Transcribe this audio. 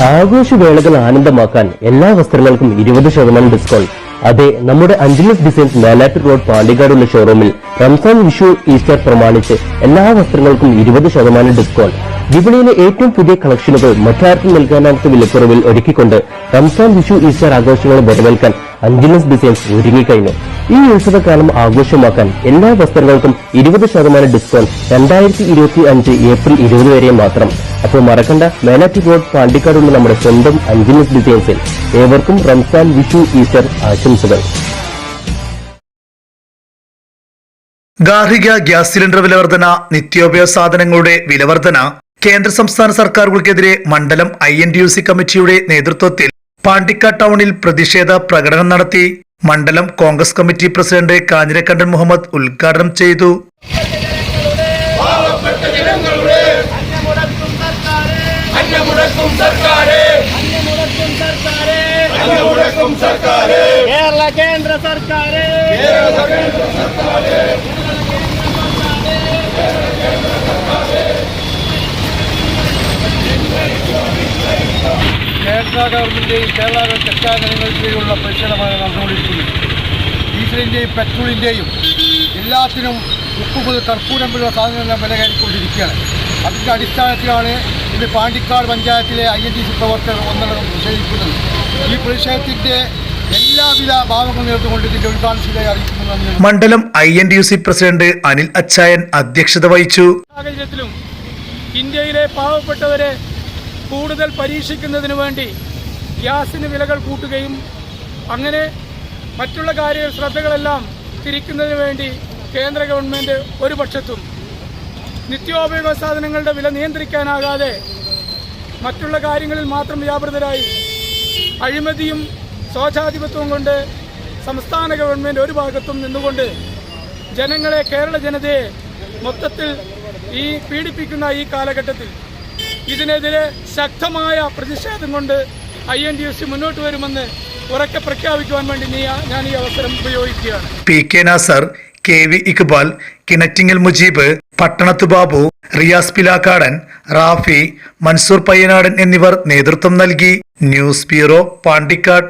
ആഘോഷവേളകൾ ആനന്ദമാക്കാൻ എല്ലാ വസ്ത്രങ്ങൾക്കും ഇരുപത് ശതമാനം ഡിസ്കൗണ്ട് അതെ നമ്മുടെ അഞ്ജലിസ് ഡിസൈൻസ് മേലാറ്റൂർ റോഡ് പാണ്ടിക്കാടുള്ള ഷോറൂമിൽ റംസാൻ വിഷു ഈസ്റ്റർ പ്രമാണിച്ച് എല്ലാ വസ്ത്രങ്ങൾക്കും ഇരുപത് ശതമാനം ഡിസ്കൗണ്ട് വിപണിയിലെ ഏറ്റവും പുതിയ കളക്ഷനുകൾ മറ്റാർക്കും നൽകാനാത്ത വിലക്കുറവിൽ ഒരുക്കിക്കൊണ്ട് റംസാൻ വിഷു ഈസ്റ്റർ ആഘോഷങ്ങൾ വരവേൽക്കാൻ അഞ്ജലിസ് ഡിസൈൻസ് ഒരുങ്ങിക്കഴിഞ്ഞു. ഈ ഉത്സവകാലം ആഘോഷമാക്കാൻ എല്ലാ വസ്ത്രങ്ങൾക്കും ഇരുപത് ശതമാനം ഡിസ്കൗണ്ട് രണ്ടായിരത്തി ഇരുപത്തി അഞ്ച് ഏപ്രിൽ ഇരുപത് വരെ മാത്രം. അപ്പോൾ മറക്കണ്ട മേനാറ്റി റോഡ് പാണ്ടിക്കാടുള്ള നമ്മുടെ സ്വന്തം അഞ്ചിനസ് ഡിസൈൻസിൽ ഏവർക്കും റംസാൻ വിഷു ഈസ്റ്റർ ആശംസകൾ. ഗാർഹിക ഗ്യാസ് സിലിണ്ടർ വിലവർധന നിത്യോപയോഗ സാധനങ്ങളുടെ വിലവർധന കേന്ദ്ര സംസ്ഥാന സർക്കാരുകൾക്കെതിരെ മണ്ഡലം I N T U C കമ്മിറ്റിയുടെ നേതൃത്വത്തിൽ പാണ്ടിക്കാട് ടൗണിൽ പ്രതിഷേധ പ്രകടനം നടത്തി മണ്ഡലം കോൺഗ്രസ് കമ്മിറ്റി പ്രസിഡന്റ് കാഞ്ഞിരക്കണ്ടൻ മുഹമ്മദ് ഉദ്ഘാടനം ചെയ്തു. കേരള കേന്ദ്ര സർക്കാര്. കേരള ഗവൺമെന്റിന്റെയും കേരള സർക്കാരിനുള്ള പരിശീലനമാണ് നടന്നുകൊണ്ടിരിക്കുന്നത് ഡീസലിന്റെയും പെട്രോളിന്റെയും എല്ലാത്തിനും ഉപ്പ് മുതൽ കർപ്പൂരം പോലുള്ള സാധനങ്ങളെല്ലാം വില കയറിക്കൊണ്ടിരിക്കുകയാണ് അതിന്റെ അടിസ്ഥാനത്തിലാണ് ഇന്ന് പാണ്ടിക്കാട് പഞ്ചായത്തിലെ ഐ എൻ ഡി സി പ്രവർത്തകർ ഒന്നടങ്കം പ്രതിഷേധിക്കുന്നത് ഈ പ്രതിഷേധത്തിന്റെ എല്ലാവിധ ഭാവങ്ങളും നേർന്നുകൊണ്ട് ഇതിന്റെ ഉദ്ഘാടനശീലയെ അറിയിക്കുന്നതാണ് ഞാൻ മണ്ഡലം I N T U C president Anil Achayan അധ്യക്ഷത വഹിച്ചു. സാഹചര്യത്തിലും ഇന്ത്യയിലെ പാവപ്പെട്ടവരെ കൂടുതൽ പരീക്ഷിക്കുന്നതിന് വേണ്ടി ഗ്യാസിന് വിലകൾ കൂട്ടുകയും അങ്ങനെ മറ്റുള്ള കാര്യ ശ്രദ്ധകളെല്ലാം തിരിക്കുന്നതിന് വേണ്ടി കേന്ദ്ര ഗവൺമെന്റ് ഒരു പക്ഷത്തും നിത്യോപയോഗ സാധനങ്ങളുടെ വില നിയന്ത്രിക്കാനാകാതെ മറ്റുള്ള കാര്യങ്ങളിൽ മാത്രം വ്യാപൃതരായി. അഴിമതിയും സ്വേച്ഛാധിപത്യവും കൊണ്ട് സംസ്ഥാന ഗവൺമെന്റ് ഒരു ഭാഗത്തും നിന്നുകൊണ്ട് ജനങ്ങളെ കേരള ജനതയെ മൊത്തത്തിൽ ഈ പീഡിപ്പിക്കുന്ന ഈ കാലഘട്ടത്തിൽ ഇതിനെതിരെ ശക്തമായ പ്രതിഷേധം കൊണ്ട് I N D F C മുന്നോട്ട് വരുമെന്ന് ഉറക്കെ പ്രഖ്യാപിക്കുവാൻ വേണ്ടി ഞാൻ ഈ അവസരം ഉപയോഗിക്കുകയാണ്. P K Nasar K V Iqbal Kinattingal Mujeeb Pattanath Babu Riyas Pilakkadan Rafi Mansoor Payyanadan എന്നിവർ നേതൃത്വം നൽകി. News bureau Pandikkad.